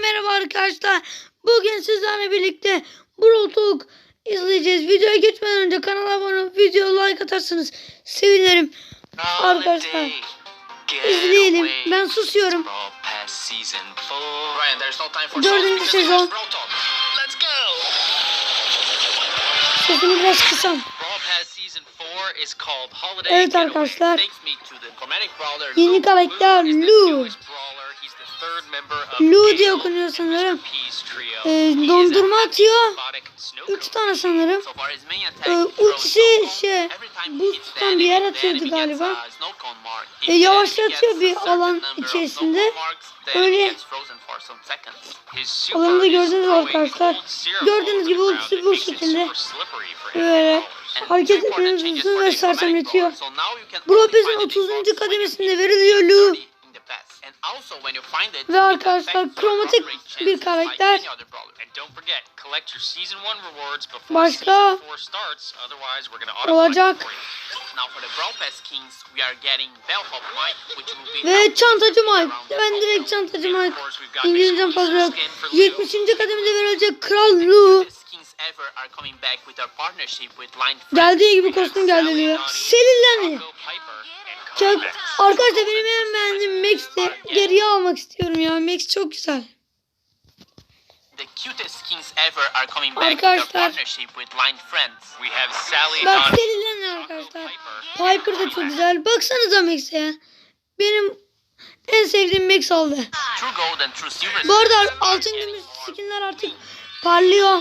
merhaba arkadaşlar. Bugün sizlerle birlikte Brawl Talk izleyeceğiz. Videoya geçmeden önce kanala abone olup video like atarsanız sevinirim. Arkadaşlar izleyelim. Ben susuyorum. Dördüncü sezon. Sesimi biraz kısam. Evet arkadaşlar. Yeni karakter Lu. Lu diye okunuyor sanırım. Ee, dondurma atıyor. Üç tane sanırım. Ee, ultisi şey bu tutan bir yer atıyordu galiba. E, yavaşlatıyor bir alan içerisinde. Öyle alanı da gördünüz arkadaşlar. Gördüğünüz gibi ultisi bu şekilde. Böyle hareket etmenizi ve sersemletiyor. Brobez'in 30. kademesinde veriliyor Lu. Ve arkadaşlar kromatik bir karakter. Başka olacak. Ve çantacı Mike. Ben direkt çantacı Mike. İngilizcem fazla yok. 70. kademede verilecek Kral Lu. Geldiği gibi kostüm geldi diyor. Selinlendi. Çok, arkadaşlar benim en beğendiğim Max'ti. Geriye almak istiyorum ya. Max çok güzel. Arkadaşlar. Bak Selinlendi arkadaşlar. Piper da çok güzel. Baksanıza Max'e ya. Benim en sevdiğim Max oldu. Bu arada altın gümüş skinler artık parlıyor.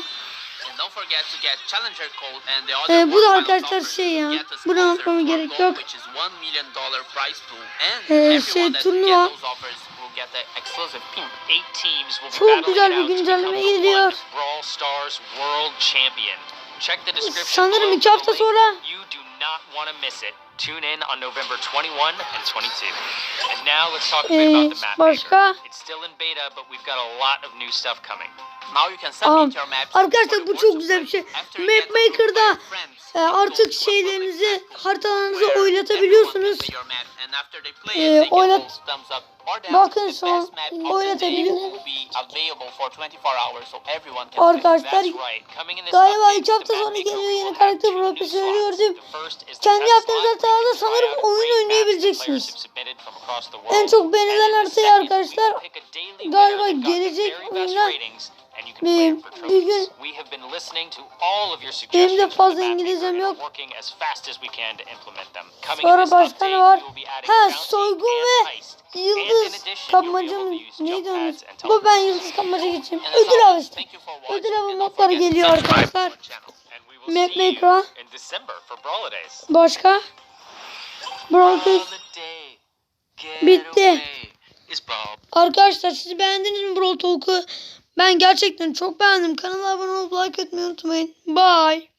Ee, bu da arkadaşlar şey ya. Bunu anlatmama gerek yok. Ee, şey, turnuva. Çok güzel bir güncelleme geliyor. Sanırım iki hafta sonra. Tune in on November 21 and 22. And now let's talk a bit Ee, about the map. It's still in beta, but we've got a lot of new stuff coming. Aa, arkadaşlar bu çok güzel bir şey. Map Maker'da e, artık şeylerinizi haritalarınızı oynatabiliyorsunuz. Ee, oynat- Bakın şu an oynatabiliyorum. Arkadaşlar galiba iki hafta sonra geliyor yeni karakter profesörü gördüm. Kendi yaptığınız haritalarda sanırım oyun oynayabileceksiniz. En çok beğenilen haritayı arkadaşlar galiba gelecek oyuna bir gün benim de fazla İngilizcem yok. Sonra başka ne var? Ha soygun ve yıldız kapmaca mı? Neydi onun? Bu ben yıldız kapmaca geçeyim. Ödül avı işte. Ödül avı modları geliyor arkadaşlar. Map Maker'a. Başka? Broncos. Bitti. Arkadaşlar siz beğendiniz mi Brawl Talk'u? Ben gerçekten çok beğendim. Kanala abone olup like etmeyi unutmayın. Bye.